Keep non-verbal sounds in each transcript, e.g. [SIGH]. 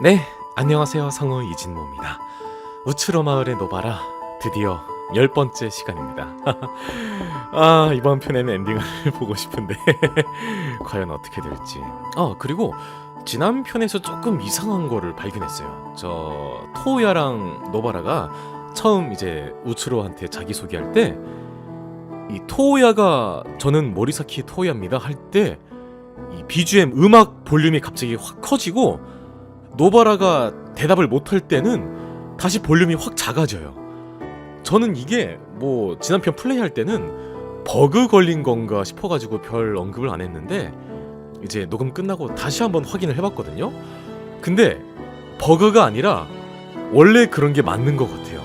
네, 안녕하세요. 성우 이진모입니다. 우츠로 마을의 노바라 드디어 열 번째 시간입니다. [LAUGHS] 아 이번 편에는 엔딩을 [LAUGHS] 보고 싶은데 [LAUGHS] 과연 어떻게 될지. 어 그리고 지난 편에서 조금 이상한 거를 발견했어요. 저 토우야랑 노바라가 처음 이제 우츠로한테 자기 소개할 때 이 토우야가 저는 모리사키 토우야입니다 할 때 이 BGM 음악 볼륨이 갑자기 확 커지고 노바라가 대답을 못할 때는 다시 볼륨이 확 작아져요. 저는 이게 뭐 지난 편 플레이할 때는 버그 걸린 건가 싶어가지고 별 언급을 안 했는데 이제 녹음 끝나고 다시 한번 확인을 해봤거든요. 근데 버그가 아니라 원래 그런 게 맞는 것 같아요.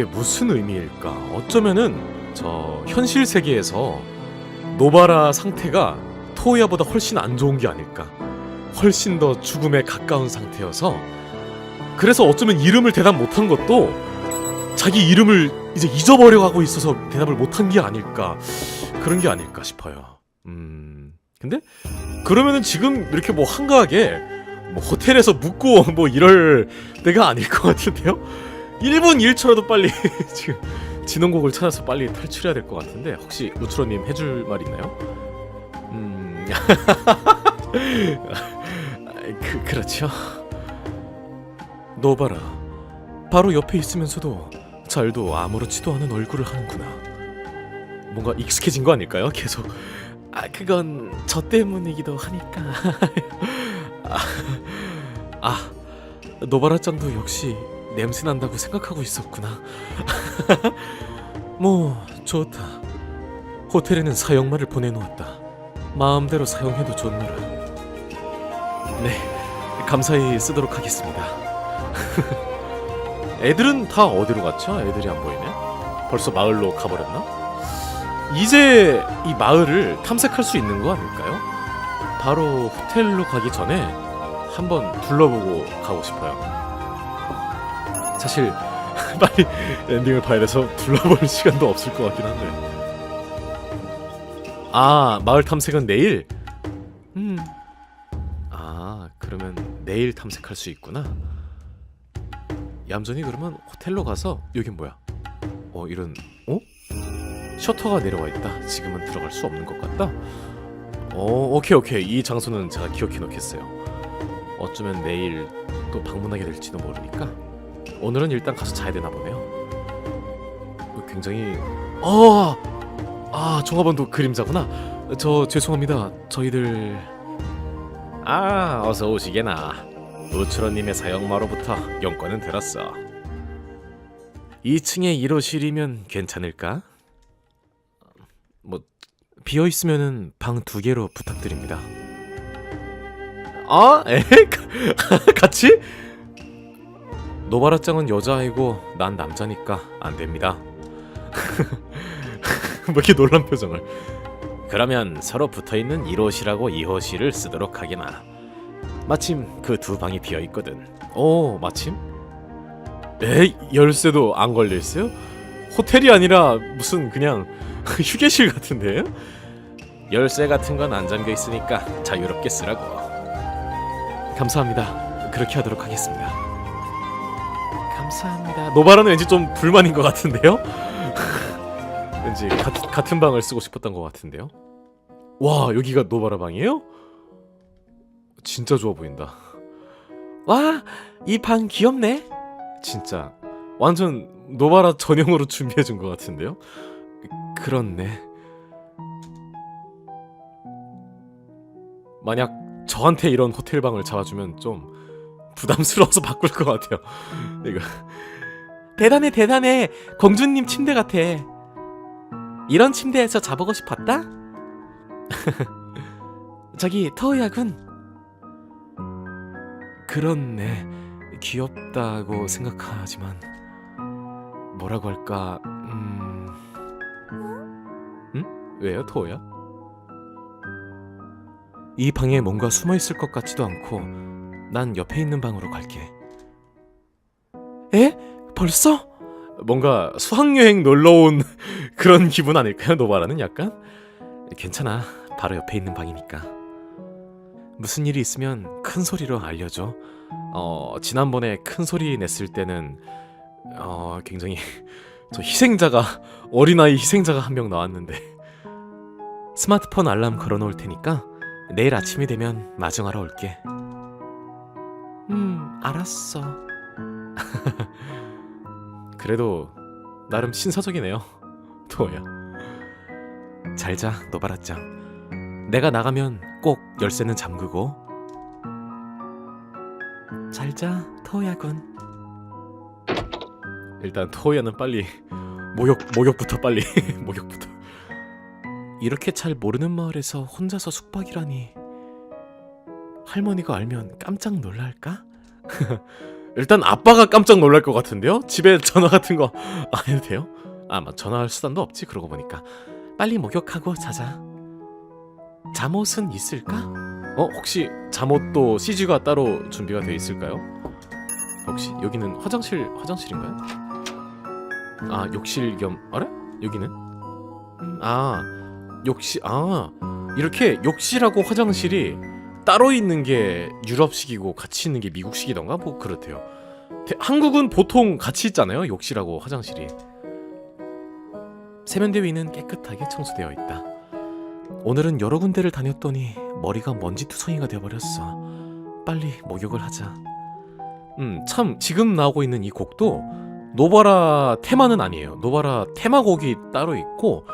그게 무슨 의미일까? 어쩌면은 저 현실 세계에서 노바라 상태가 토야보다 훨씬 안 좋은 게 아닐까? 훨씬 더 죽음에 가까운 상태여서 그래서 어쩌면 이름을 대답 못한 것도 자기 이름을 이제 잊어버려 가고 있어서 대답을 못한 게 아닐까 그런 게 아닐까 싶어요. 음 근데 그러면은 지금 이렇게 뭐 한가하게 뭐 호텔에서 묵고 [LAUGHS] 뭐 이럴 때가 아닐 것 같은데요? 1분 1초라도 빨리 [LAUGHS] 지금 진원곡을 찾아서 빨리 탈출해야 될 것 같은데 혹시 우트로님 해줄 말 있나요? 음, [LAUGHS] 그 그렇죠. 노바라, 바로 옆에 있으면서도 잘도 아무렇지도 않은 얼굴을 하는구나. 뭔가 익숙해진 거 아닐까요? 계속. 아 그건 저 때문이기도 하니까. [LAUGHS] 아, 아 노바라 짱도 역시 냄새 난다고 생각하고 있었구나. [LAUGHS] 뭐 좋다. 호텔에는 사용말을 보내놓았다. 마음대로 사용해도 좋노라. 네, 감사히 쓰도록 하겠습니다. [LAUGHS] 애들은 다 어디로 갔죠? 애들이 안 보이네. 벌써 마을로 가버렸나? 이제 이 마을을 탐색할 수 있는 거 아닐까요? 바로 호텔로 가기 전에 한번 둘러보고 가고 싶어요. 사실 [LAUGHS] 빨리 엔딩을 봐야 돼서 둘러볼 시간도 없을 것 같긴 한데. 아 마을 탐색은 내일. 음. 아 그러면 내일 탐색할 수 있구나. 얌전히 그러면 호텔로 가서 여긴 뭐야? 어 이런 어? 셔터가 내려와 있다. 지금은 들어갈 수 없는 것 같다. 어 오케이 오케이 이 장소는 제가 기억해 놓겠어요. 어쩌면 내일 또 방문하게 될지도 모르니까. 오늘은 일단 가서 자야 되나 보네요. 어, 굉장히 어, 아 종합원도 그림자구나. 저 죄송합니다. 저희들 아 어서 오시게나. 우츠로님의 사형마로부터 용건은 들었어. 2층에 1호실이면 괜찮을까? 뭐 비어 있으면은 방 두 개로 부탁드립니다. 아, 에? [LAUGHS] 같이? 노바라짱은 여자아이고 난 남자니까 안 됩니다. [LAUGHS] 뭐 이렇게 놀란 표정을. 그러면 서로 붙어 있는 1호실하고 2호실을 쓰도록 하게나. 마침 그 두 방이 비어 있거든. 오, 마침? 에이, 열쇠도 안 걸려 있어요? 호텔이 아니라 무슨 그냥 [LAUGHS] 휴게실 같은데요? 열쇠 같은 건 안 잠겨 있으니까 자유롭게 쓰라고. 감사합니다. 그렇게 하도록 하겠습니다. 감사합니다. 노바라는 왠지 좀 불만인 것 같은데요? [LAUGHS] 왠지 가, 같은 방을 쓰고 싶었던 것 같은데요? 와 여기가 노바라 방이에요? 진짜 좋아 보인다. 와 이 방 귀엽네. 진짜 완전 노바라 전용으로 준비해 준 것 같은데요? 그렇네. 만약 저한테 이런 호텔 방을 잡아주면 좀 부담스러워서 [LAUGHS] 바꿀 것 같아요. 이거 대단해 대단해 공주님 침대 같아. 이런 침대에서 자보고 싶었다? [LAUGHS] 저기 터우야군 그렇네 귀엽다고 생각하지만 뭐라고 할까 음 왜요, 토호야? 이 방에 뭔가 숨어 있을 것 같지도 않고 난 옆에 있는 방으로 갈게. 에? 벌써? 뭔가 수학여행 놀러 온 [LAUGHS] 그런 기분 아닐까요? 노바라는 약간? 괜찮아. 바로 옆에 있는 방이니까. 무슨 일이 있으면 큰 소리로 알려줘. 어, 지난번에 큰 소리 냈을 때는 어, 굉장히 [LAUGHS] 저 희생자가 어린아이 희생자가 한 명 나왔는데 스마트폰 알람 걸어 놓을 테니까 내일 아침이 되면 마중하러 올게. 음, 알았어. [LAUGHS] 그래도 나름 신사적이네요. [LAUGHS] 도어야. 잘자, 노바라짱. 내가 나가면 꼭 열쇠는 잠그고. 잘 자, 토야군. 일단 토야는 빨리 목욕 목욕부터 빨리 [LAUGHS] 목욕부터. 이렇게 잘 모르는 마을에서 혼자서 숙박이라니. 할머니가 알면 깜짝 놀랄까? [LAUGHS] 일단 아빠가 깜짝 놀랄 것 같은데요? 집에 전화 같은 거 [LAUGHS] 안 해도 돼요? 아마 전화할 수단도 없지 그러고 보니까 빨리 목욕하고 자자. 잠옷은 있을까? 어 혹시 잠옷도 CG가 따로 준비가 되어 있을까요? 혹시 여기는 화장실 화장실인가요? 아 욕실 겸 아래 여기는 음, 아 욕실 아 이렇게 욕실하고 화장실이 따로 있는 게 유럽식이고 같이 있는 게 미국식이던가 뭐 그렇대요. 대- 한국은 보통 같이 있잖아요. 욕실하고 화장실이. 세면대 위는 깨끗하게 청소되어 있다. 오늘은 여러 군데를 다녔더니 머리가 먼지투성이가 되어버렸어. 빨리 목욕을 하자. 음, 참 지금 나오고 있는 이 곡도 노바라 테마는 아니에요. 노바라 테마곡이 따로 있고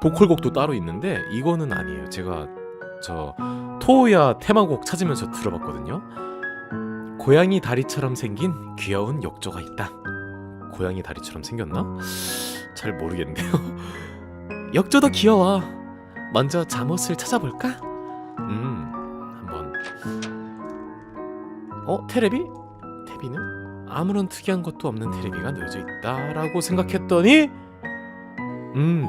보컬곡도 따로 있는데 이거는 아니에요. 제가 저 토야 테마곡 찾으면서 들어봤거든요. 고양이 다리처럼 생긴 귀여운 욕조가 있다. 고양이 다리처럼 생겼나? 잘 모르겠는데요. [LAUGHS] 욕조도 귀여워. 먼저 잠옷을 찾아볼까? 음, 한번. 어, 테레비? 테레비는 아무런 특이한 것도 없는 테레비가 놓여져 있다라고 생각했더니, 음,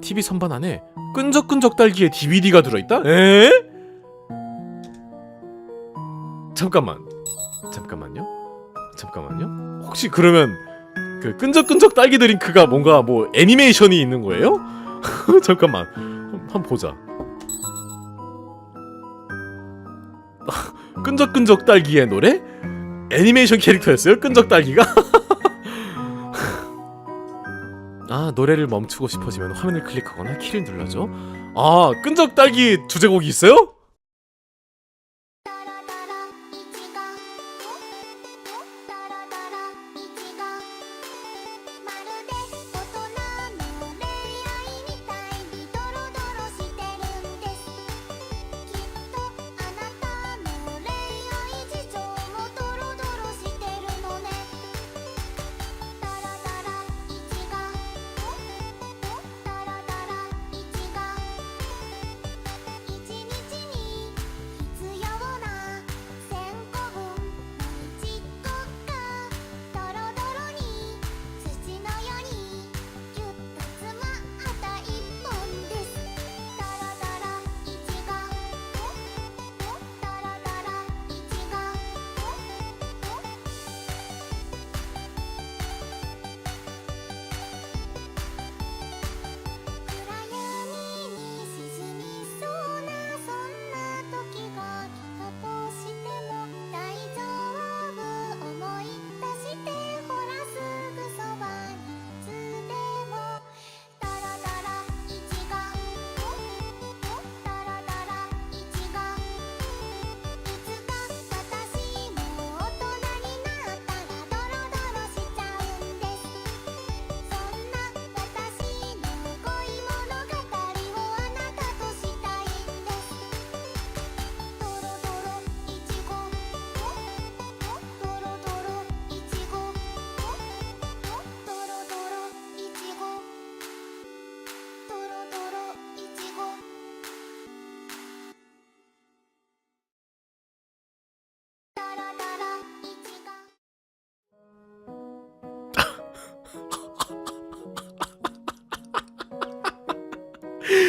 TV 선반 안에 끈적끈적 딸기의 DVD가 들어있다? 에? 잠깐만, 잠깐만요, 잠깐만요. 혹시 그러면 그 끈적끈적 딸기 드링크가 뭔가 뭐 애니메이션이 있는 거예요? [LAUGHS] 잠깐만, 한- 한번 보자. [LAUGHS] 끈적끈적 딸기의 노래? 애니메이션 캐릭터였어요? 끈적 딸기가? [LAUGHS] 아 노래를 멈추고 싶어지면 화면을 클릭하거나 키를 눌러줘. 아 끈적 딸기 주제곡이 있어요?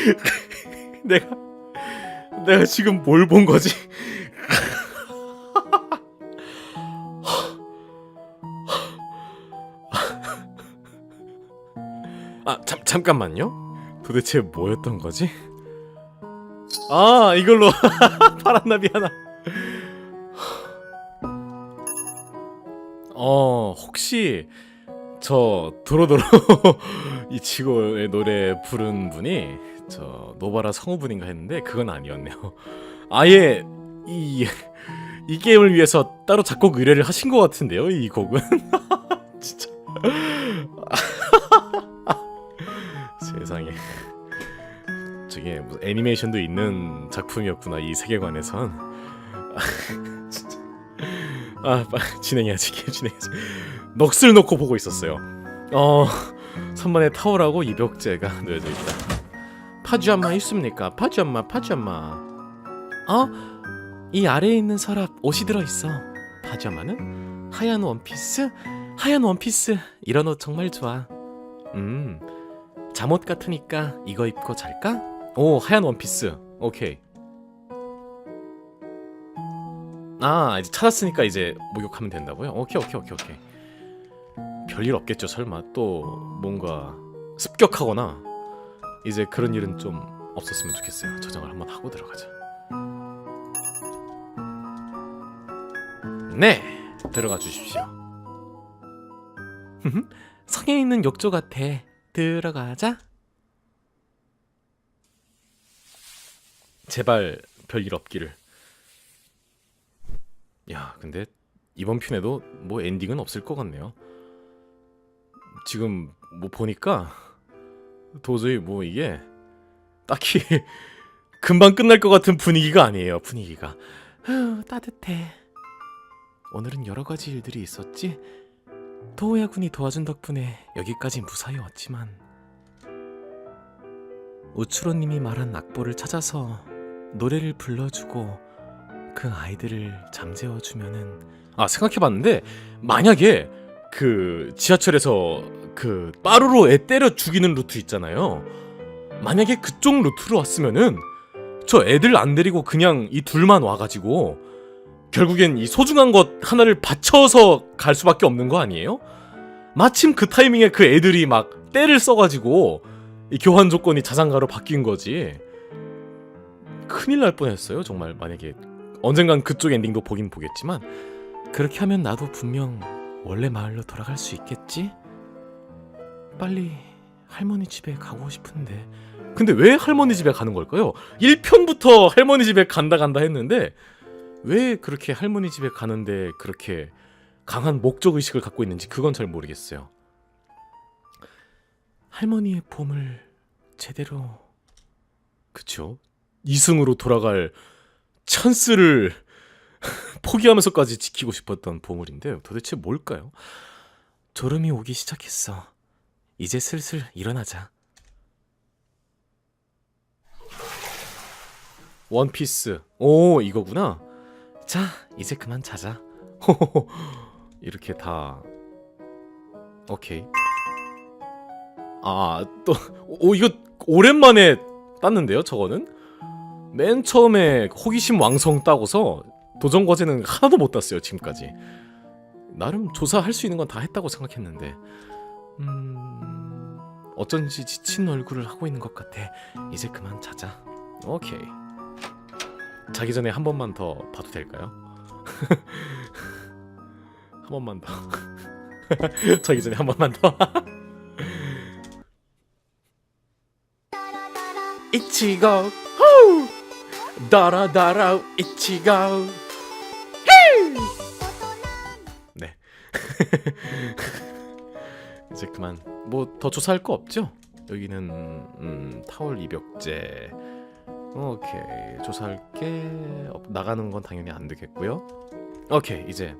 [LAUGHS] 내가 내가 지금 뭘 본 거지? [LAUGHS] 아, 잠 잠깐만요. 도대체 뭐였던 거지? 아, 이걸로 파란 나비 하나. 어, 혹시 저 도로도로 이 지고의 노래 부른 분이 저 노바라 성우분인가 했는데 그건 아니었네요. [LAUGHS] 아예 이, 이 게임을 위해서 따로 작곡 의뢰를 하신 것 같은데요, 이 곡은. [LAUGHS] 진짜. [LAUGHS] 세상에. 저게 무슨 애니메이션도 있는 작품이었구나, 이 세계관에선. 진짜. 아, 빨리 진행해야지, 게임 진행해야지. 넋을 놓고 보고 있었어요. 어, 선반에 타월하고 입욕제가 [LAUGHS] 놓여져 있다. 파주엄마 있습니까? 파주엄마, 파주엄마. 어? 이 아래에 있는 서랍 옷이 들어 있어. 파주엄마는 하얀 원피스, 하얀 원피스. 이런 옷 정말 좋아. 음, 잠옷 같으니까 이거 입고 잘까? 오, 하얀 원피스. 오케이. 아, 이제 찾았으니까 이제 목욕하면 된다고요? 오케이, 오케이, 오케이, 오케이. 별일 없겠죠, 설마 또 뭔가 습격하거나 이제 그런 일은 좀 없었으면 좋겠어요. 저장을 한번 하고 들어가자. 네, 들어가 주십시오. 성에 있는 욕조 같아. 들어가자. 제발 별일 없기를. 야, 근데 이번 편에도 뭐 엔딩은 없을 것 같네요. 지금 뭐 보니까 도저히 뭐 이게 딱히 [LAUGHS] 금방 끝날 것 같은 분위기가 아니에요. 분위기가. 후, 따뜻해. 오늘은 여러 가지 일들이 있었지. 도우야 군이 도와준 덕분에 여기까지 무사히 왔지만 우추로님이 말한 악보를 찾아서 노래를 불러주고 그 아이들을 잠재워주면은 아 생각해봤는데 만약에 그 지하철에서 그 빠루로 애 때려 죽이는 루트 있잖아요. 만약에 그쪽 루트로 왔으면은 저 애들 안 데리고 그냥 이 둘만 와가지고 결국엔 이 소중한 것 하나를 바쳐서 갈 수밖에 없는 거 아니에요? 마침 그 타이밍에 그 애들이 막 때를 써가지고 이 교환 조건이 자장가로 바뀐 거지. 큰일 날 뻔했어요. 정말 만약에 언젠간 그쪽 엔딩도 보긴 보겠지만 그렇게 하면 나도 분명 원래 마을로 돌아갈 수 있겠지? 빨리 할머니 집에 가고 싶은데. 근데 왜 할머니 집에 가는 걸까요? 1편부터 할머니 집에 간다 간다 했는데 왜 그렇게 할머니 집에 가는데 그렇게 강한 목적 의식을 갖고 있는지 그건 잘 모르겠어요. 할머니의 봄을 제대로 그쵸? 이승으로 돌아갈 찬스를 [LAUGHS] 포기하면서까지 지키고 싶었던 보물인데 도대체 뭘까요? 졸음이 오기 시작했어. 이제 슬슬 일어나자. 원피스. 오, 이거구나. 자, 이제 그만 자자. [LAUGHS] 이렇게 다 오케이. 아, 또 오 이거 오랜만에 땄는데요, 저거는? 맨 처음에 호기심 왕성 따고서 도전 과제는 하나도 못 땄어요, 지금까지. 나름 조사할 수 있는 건 다 했다고 생각했는데. 음. 어쩐지 지친 얼굴을 하고 있는 것 같아. 이제 그만 자자. 오케이. 자기 전에 한 번만 더 봐도 될까요? [LAUGHS] 한 번만 더. [LAUGHS] 자기 전에 한 번만 더. 이치고 후 다라다라 이치고 [LAUGHS] 이제 그만 뭐 더 조사할 거 없죠? 여기는 음, 타월 입욕제 오케이 조사할 게 없- 나가는 건 당연히 안 되겠고요. 오케이 이제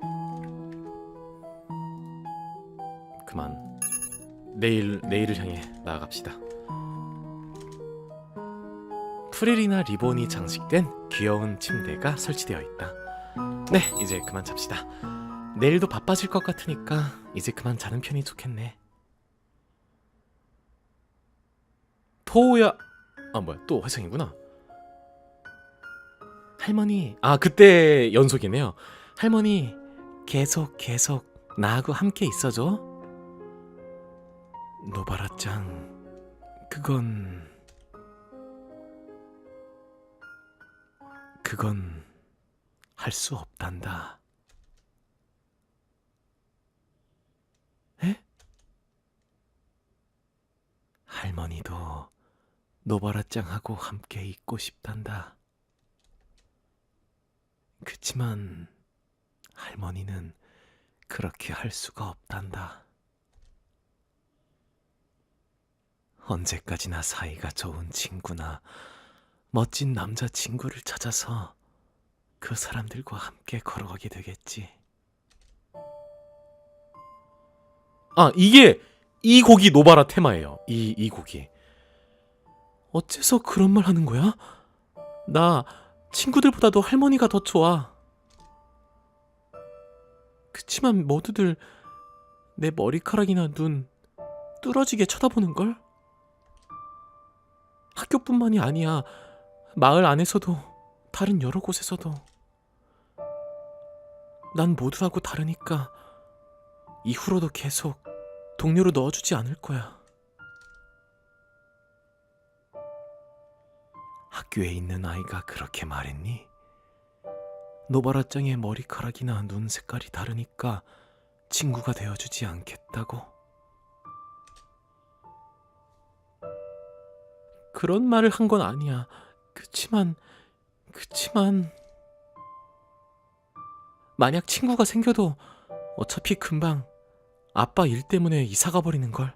그만 내일 내일을 향해 나아갑시다. 프릴이나 리본이 장식된 귀여운 침대가 설치되어 있다. 네 이제 그만 잡시다. 내일도 바빠질 것 같으니까 이제 그만 자는 편이 좋겠네. 토우야 아 뭐야 또 화성이구나. 할머니 아 그때 연속이네요. 할머니 계속 계속 나하고 함께 있어줘. 노바라짱 그건 그건 할 수 없단다. 에? 할머니도 노바라짱하고 함께 있고 싶단다. 그치만 할머니는 그렇게 할 수가 없단다. 언제까지나 사이가 좋은 친구나 멋진 남자 친구를 찾아서 그 사람들과 함께 걸어가게 되겠지. 아, 이게 이 곡이 노바라 테마예요. 이, 이 곡이. 어째서 그런 말 하는 거야? 나 친구들보다도 할머니가 더 좋아. 그치만 모두들 내 머리카락이나 눈 뚫어지게 쳐다보는걸? 학교뿐만이 아니야. 마을 안에서도 다른 여러 곳에서도 난 모두하고 다르니까 이후로도 계속 동료로 넣어주지 않을 거야. 학교에 있는 아이가 그렇게 말했니? 노바라짱의 머리카락이나 눈 색깔이 다르니까 친구가 되어주지 않겠다고? 그런 말을 한 건 아니야. 그치만, 그치만. 만약 친구가 생겨도 어차피 금방 아빠 일 때문에 이사가 버리는 걸.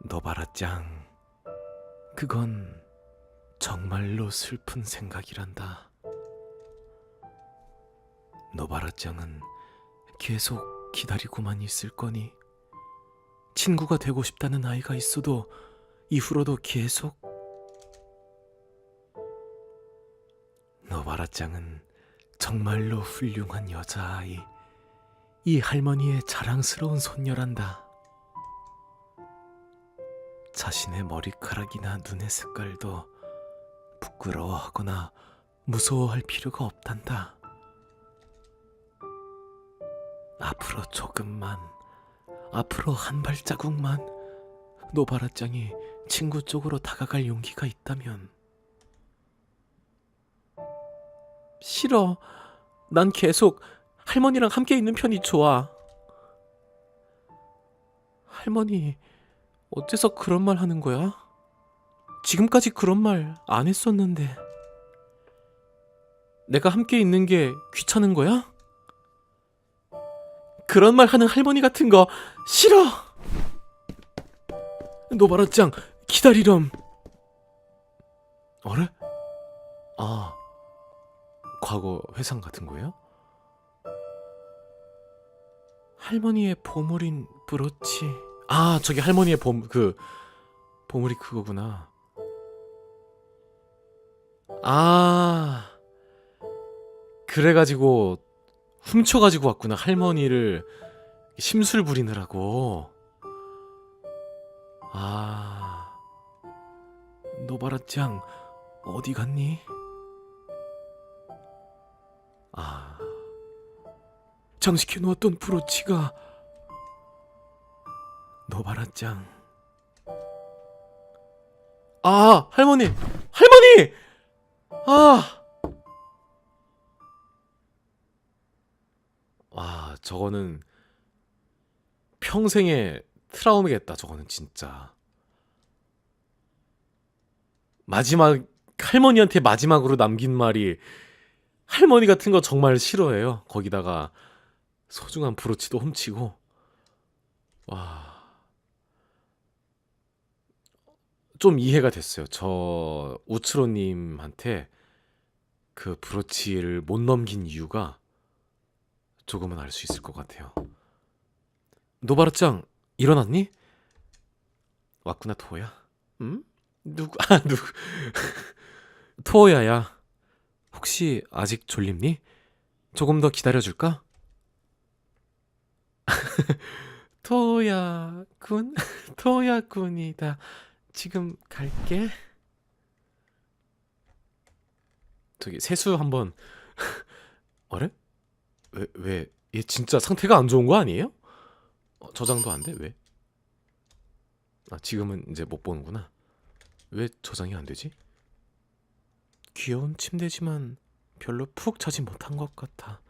너바라짱, 그건 정말로 슬픈 생각이란다. 너바라짱은 계속 기다리고만 있을 거니. 친구가 되고 싶다는 아이가 있어도 이후로도 계속 너바라짱은 정말로 훌륭한 여자아이. 이 할머니의 자랑스러운 손녀란다. 자신의 머리카락이나 눈의 색깔도 부끄러워하거나 무서워할 필요가 없단다. 앞으로 조금만 앞으로 한 발자국만 노바라짱이 친구 쪽으로 다가갈 용기가 있다면 싫어. 난 계속 할머니랑 함께 있는 편이 좋아. 할머니, 어째서 그런 말 하는 거야? 지금까지 그런 말 안 했었는데. 내가 함께 있는 게 귀찮은 거야? 그런 말 하는 할머니 같은 거 싫어. 노바라짱 기다리렴. 어래? 아, 과거 회상 같은 거예요? 할머니의 보물인 브로치. 아, 저기 할머니의 보, 그 보물이 그거구나. 아, 그래 가지고 훔쳐 가지고 왔구나 할머니를 심술 부리느라고 아 노바라짱 어디 갔니? 아 장식해 놓았던 브로치가 노바라짱 아 할머니 할머니 아 와, 저거는 평생의 트라우마겠다. 저거는 진짜. 마지막 할머니한테 마지막으로 남긴 말이 할머니 같은 거 정말 싫어해요. 거기다가 소중한 브로치도 훔치고. 와. 좀 이해가 됐어요. 저 우츠로 님한테 그 브로치를 못 넘긴 이유가 조금은 알 수 있을 것 같아요. 노바르짱 일어났니? 왔구나 토야. 응? 누구? 아 누구? [LAUGHS] 토야야. 혹시 아직 졸립니? 조금 더 기다려 줄까? [LAUGHS] 토야군 [LAUGHS] 토야군이다. 지금 갈게. 저기 세수 한번 [LAUGHS] 어래? 왜 왜? 얘 진짜 상태가 안 좋은 거 아니에요? 어, 저장도 안 돼? 왜? 아 지금은 이제 못 보는구나. 왜 저장이 안 되지? 귀여운 침대지만 별로 푹 자지 못한 것 같아.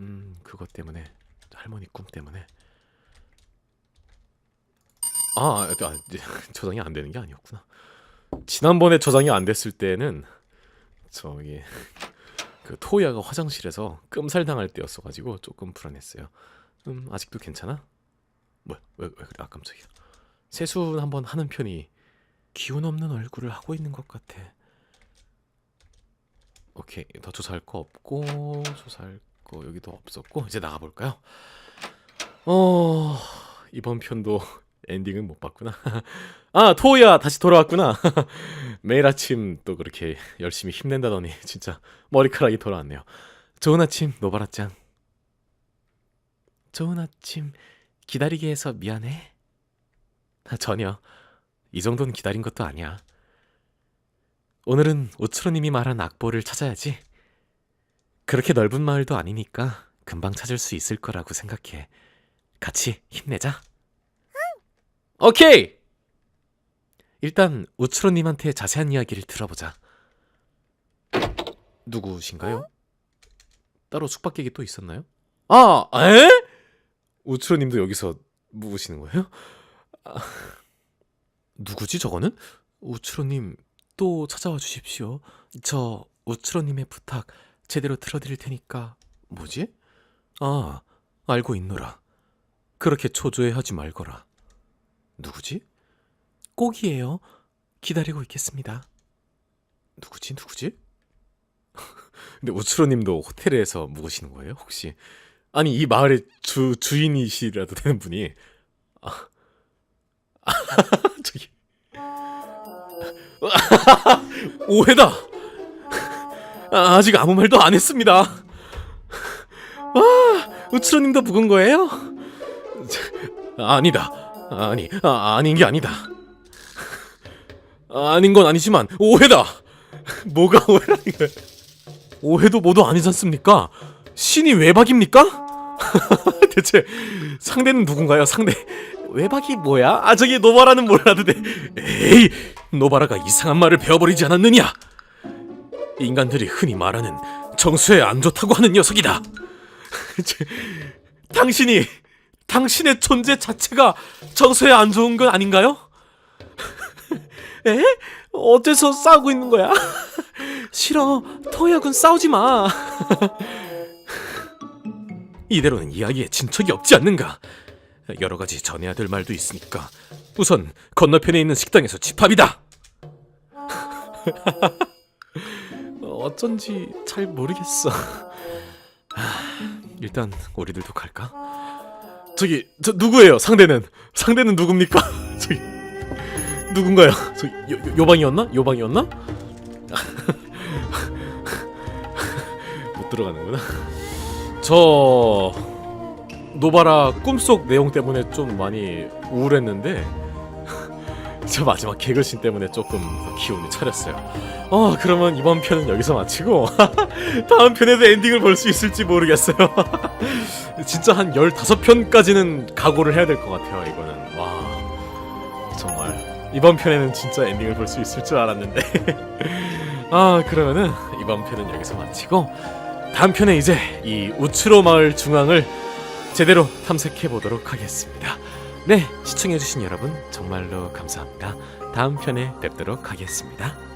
음 그것 때문에 할머니 꿈 때문에. 아, 아, 아 이제 [LAUGHS] 저장이 안 되는 게 아니었구나. 지난번에 저장이 안 됐을 때는 저기 [LAUGHS] 그 토야가 화장실에서 끔살 당할 때였어 가지고 조금 불안했어요. 음 아직도 괜찮아? 뭐야 왜, 왜 그래 아 깜짝이야. 세수 한번 하는 편이 기운 없는 얼굴을 하고 있는 것 같아. 오케이 더 조사할 거 없고 조사할 거 여기도 없었고 이제 나가 볼까요? 어 이번 편도 [LAUGHS] 엔딩은 못 봤구나. [LAUGHS] 아 토야 다시 돌아왔구나. [LAUGHS] 매일 아침 또 그렇게 열심히 힘낸다더니 진짜 머리카락이 돌아왔네요. 좋은 아침 노바라짱. 좋은 아침 기다리게 해서 미안해. 아, 전혀 이 정도는 기다린 것도 아니야. 오늘은 오츠로님이 말한 악보를 찾아야지. 그렇게 넓은 마을도 아니니까 금방 찾을 수 있을 거라고 생각해. 같이 힘내자. 오케이. 일단 우츠로님한테 자세한 이야기를 들어보자. 누구신가요? 따로 숙박객이 또 있었나요? 아, 에? 우츠로님도 여기서 묵으시는 거예요? 아, 누구지 저거는? 우츠로님 또 찾아와 주십시오. 저 우츠로님의 부탁 제대로 들어드릴 테니까 뭐지? 아, 알고 있노라. 그렇게 초조해하지 말거라. 누구지? 꼭이에요. 기다리고 있겠습니다. 누구지? 누구지? [LAUGHS] 근데 우츠로님도 호텔에서 묵으시는 거예요? 혹시? 아니 이 마을의 주 주인이시라도 되는 분이 아, [LAUGHS] 저기 [LAUGHS] 오해다. 아, 아직 아무 말도 안 했습니다. 와 우츠로님도 묵은 거예요? 아니다. 아니 아, 아닌 게 아니다. 아닌 건 아니지만 오해다. 뭐가 오해라는 거야? 오해도 모두 아니지 않습니까? 신이 외박입니까? [LAUGHS] 대체 상대는 누군가요? 상대 외박이 뭐야? 아 저기 노바라는 몰라도 돼. 에이 노바라가 이상한 말을 배워버리지 않았느냐? 인간들이 흔히 말하는 정수에 안 좋다고 하는 녀석이다. [LAUGHS] 제- 당신이 당신의 존재 자체가 정서에 안 좋은 건 아닌가요? [LAUGHS] 에? 어째서 싸우고 있는 거야? [LAUGHS] 싫어. 토야군 싸우지 마. 이대로는 이야기에 진척이 없지 않는가? 여러 가지 전해야 될 말도 있으니까 우선 건너편에 있는 식당에서 집합이다. [LAUGHS] 어쩐지 잘 모르겠어. 하, 일단 우리들도 갈까? 저기 저 누구예요? 상대는 상대는 누굽니까? [LAUGHS] 저기 누군가요? 저기 요, 요, 요 방이었나? 요 방이었나? [LAUGHS] 못 들어가는구나. 저 노바라 꿈속 내용 때문에 좀 많이 우울했는데 저 마지막 개그신 때문에 조금 더 기운이 차렸어요. 어 그러면 이번 편은 여기서 마치고 [LAUGHS] 다음 편에도 엔딩을 볼 수 있을지 모르겠어요. [LAUGHS] 진짜 한 15편까지는 각오를 해야 될 것 같아요, 이거는. 와, 정말. 이번 편에는 진짜 엔딩을 볼 수 있을 줄 알았는데. [LAUGHS] 아, 그러면은 이번 편은 여기서 마치고, 다음 편에 이제 이 우츠로 마을 중앙을 제대로 탐색해 보도록 하겠습니다. 네, 시청해주신 여러분 정말로 감사합니다. 다음 편에 뵙도록 하겠습니다.